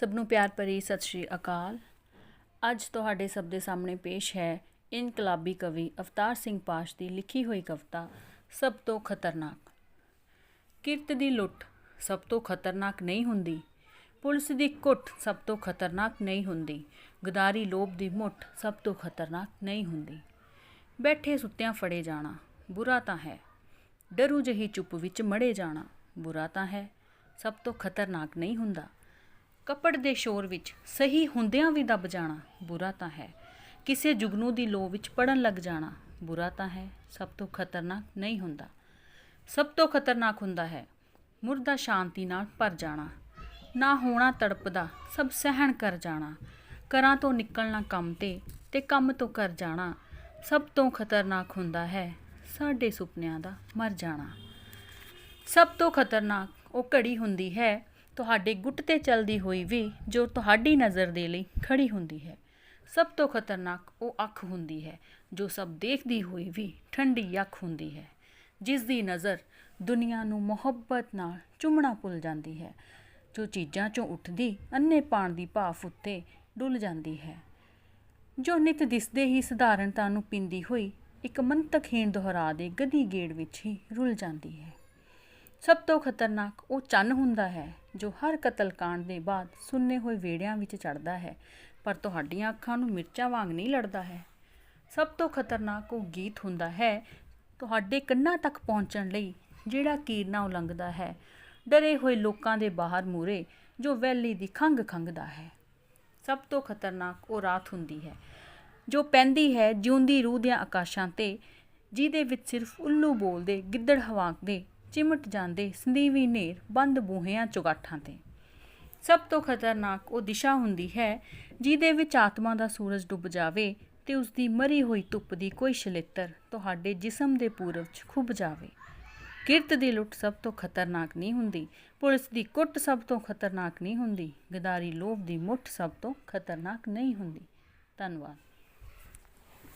ਸਭ ਨੂੰ ਪਿਆਰ ਭਰੀ ਸਤਿ ਸ਼੍ਰੀ ਅਕਾਲ। ਅੱਜ ਤੁਹਾਡੇ ਸਭ ਦੇ ਸਾਹਮਣੇ ਪੇਸ਼ ਹੈ ਇਨਕਲਾਬੀ ਕਵੀ ਅਵਤਾਰ ਸਿੰਘ ਪਾਸ਼ ਦੀ ਲਿਖੀ ਹੋਈ ਕਵਿਤਾ, ਸਭ ਤੋਂ ਖਤਰਨਾਕ। ਕਿਰਤ ਦੀ ਲੁੱਟ ਸਭ ਤੋਂ ਖਤਰਨਾਕ ਨਹੀਂ ਹੁੰਦੀ। ਪੁਲਿਸ ਦੀ ਕੁੱਟ ਸਭ ਤੋਂ ਖਤਰਨਾਕ ਨਹੀਂ ਹੁੰਦੀ। ਗਦਾਰੀ ਲੋਭ ਦੀ ਮੁੱਠ ਸਭ ਤੋਂ ਖਤਰਨਾਕ ਨਹੀਂ ਹੁੰਦੀ। ਬੈਠੇ ਸੁੱਤਿਆਂ ਫੜੇ ਜਾਣਾ, ਬੁਰਾ ਤਾਂ ਹੈ। ਡਰੂ ਜਹੀ ਚੁੱਪ ਵਿੱਚ ਮੜੇ ਜਾਣਾ, ਬੁਰਾ ਤਾਂ ਹੈ। ਸਭ ਤੋਂ ਖਤਰਨਾਕ ਨਹੀਂ ਹੁੰਦਾ। ਕੱਪੜ ਦੇ ਸ਼ੋਰ ਵਿੱਚ ਸਹੀ ਹੁੰਦਿਆਂ ਵੀ ਦੱਬ ਜਾਣਾ ਬੁਰਾ ਤਾਂ ਹੈ। ਕਿਸੇ ਜੁਗਨੂ ਦੀ ਲੋ ਵਿੱਚ ਪੜਨ ਲੱਗ ਜਾਣਾ ਬੁਰਾ ਤਾਂ ਹੈ, ਸਭ ਤੋਂ ਖਤਰਨਾਕ ਨਹੀਂ ਹੁੰਦਾ। ਸਭ ਤੋਂ ਖਤਰਨਾਕ ਹੁੰਦਾ ਹੈ, ਮੁਰਦਾ ਸ਼ਾਂਤੀ ਨਾਲ ਭਰ ਜਾਣਾ, ਨਾ ਹੋਣਾ ਤੜਪਦਾ, ਸਭ ਸਹਿਣ ਕਰ ਜਾਣਾ, ਘਰਾਂ ਤੋਂ ਨਿਕਲਣਾ ਕੰਮ ਤੇ ਤੇ ਕੰਮ ਤੋਂ ਕਰ ਜਾਣਾ, ਸਭ ਤੋਂ ਖਤਰਨਾਕ ਹੁੰਦਾ ਹੈ ਸਾਡੇ ਸੁਪਨਿਆਂ ਦਾ ਮਰ ਜਾਣਾ। ਸਭ ਤੋਂ ਖਤਰਨਾਕ ਉਹ ਘੜੀ ਹੁੰਦੀ ਹੈ ਤੁਹਾਡੇ ਗੁੱਟ ਤੇ ਚਲਦੀ ਹੋਈ ਵੀ ਜੋ ਤੁਹਾਡੀ ਨਜ਼ਰ ਦੇ ਲਈ ਖੜੀ ਹੁੰਦੀ ਹੈ, ਸਭ ਤੋਂ ਖਤਰਨਾਕ ਉਹ ਅੱਖ ਹੁੰਦੀ ਹੈ, ਜੋ ਸਭ ਦੇਖਦੀ ਹੋਈ ਵੀ ਠੰਡੀ ਅੱਖ ਹੁੰਦੀ ਹੈ ਜਿਸ ਦੀ ਨਜ਼ਰ ਦੁਨੀਆ ਨੂੰ ਮੁਹੱਬਤ ਨਾਲ ਚੁੰਮਣਾ ਭੁੱਲ ਜਾਂਦੀ ਹੈ, ਜੋ ਚੀਜ਼ਾਂ ਚੋਂ ਉੱਠਦੀ ਅੰਨੇ ਪਾਣ ਦੀ ਭਾਫ ਉੱਤੇ ਡੁੱਲ ਜਾਂਦੀ ਹੈ। ਜੋ ਨਿਤ ਦਿਸਦੇ ਹੀ ਸਧਾਰਨਤਾ ਨੂੰ ਪਿੰਦੀ ਹੋਈ ਇੱਕ ਮੰਤਕਹੀਣ ਦੁਹਰਾ ਦੇ ਗਦੀ ਗੇੜ ਵਿੱਚ ਹੀ ਰੁੱਲ ਜਾਂਦੀ ਹੈ। ਸਭ ਤੋਂ ਖਤਰਨਾਕ ਉਹ ਚੰਨ ਹੁੰਦਾ ਹੈ, ਜੋ ਹਰ ਕਤਲकांड ਦੇ ਬਾਅਦ ਸੁੰਨੇ ਹੋਏ ਵੇੜਿਆਂ ਵਿੱਚ ਚੜਦਾ ਹੈ, ਪਰ ਤੁਹਾਡੀਆਂ ਅੱਖਾਂ ਨੂੰ ਮਿਰਚਾਂ ਵਾਂਗ ਨਹੀਂ ਲੜਦਾ ਹੈ। ਸਭ ਤੋਂ ਖਤਰਨਾਕ ਉਹ ਗੀਤ ਹੁੰਦਾ ਹੈ, ਤੁਹਾਡੇ ਕੰਨਾਂ ਤੱਕ ਪਹੁੰਚਣ ਲਈ, ਜਿਹੜਾ ਕੀਰਨਾ ਉਲੰਘਦਾ ਹੈ, ਡਰੇ ਹੋਏ ਲੋਕਾਂ ਦੇ ਬਾਹਰ ਮੂਰੇ ਜੋ ਵੈਲੀ ਦੀ ਖੰਗ ਖੰਗਦਾ ਹੈ। ਸਭ ਤੋਂ ਖਤਰਨਾਕ ਉਹ ਰਾਤ ਹੁੰਦੀ ਹੈ, ਜੋ ਪੈਂਦੀ ਹੈ ਜਿਉਂਦੀ ਰੂਹ ਦੀਆਂ ਆਕਾਸ਼ਾਂ ਤੇ, ਜਿਹਦੇ ਵਿੱਚ ਸਿਰਫ ਉੱਲੂ ਬੋਲਦੇ, ਗਿੱਦੜ ਹਵਾਂਕਦੇ ਚਿਮਟ ਜਾਂਦੇ ਸੰਦੀਵੀ ਨੇਰ ਬੰਦ ਬੂਹਿਆਂ ਚੁਗਾਠਾਂ ਤੇ। ਸਭ ਤੋਂ ਖਤਰਨਾਕ ਉਹ ਦਿਸ਼ਾ ਹੁੰਦੀ ਹੈ ਜਿਹਦੇ ਵਿੱਚ ਆਤਮਾ ਦਾ ਸੂਰਜ ਡੁੱਬ ਜਾਵੇ ਤੇ ਉਸ ਦੀ ਮਰੀ ਹੋਈ ਧੁੱਪ ਦੀ ਕੋਈ ਛਲਿੱਤਰ ਤੁਹਾਡੇ ਜਿਸਮ ਦੇ ਪੂਰਵ 'ਚ ਖੁੱਭ ਜਾਵੇ। ਕਿਰਤ ਦੀ ਲੁੱਟ ਸਭ ਤੋਂ ਖਤਰਨਾਕ ਨਹੀਂ ਹੁੰਦੀ, ਪੁਲਿਸ ਦੀ ਕੁੱਟ ਸਭ ਤੋਂ ਖਤਰਨਾਕ ਨਹੀਂ ਹੁੰਦੀ, ਗਦਾਰੀ ਲੋਭ ਦੀ ਮੁੱਠ ਸਭ ਤੋਂ ਖਤਰਨਾਕ ਨਹੀਂ ਹੁੰਦੀ। ਧੰਨਵਾਦ।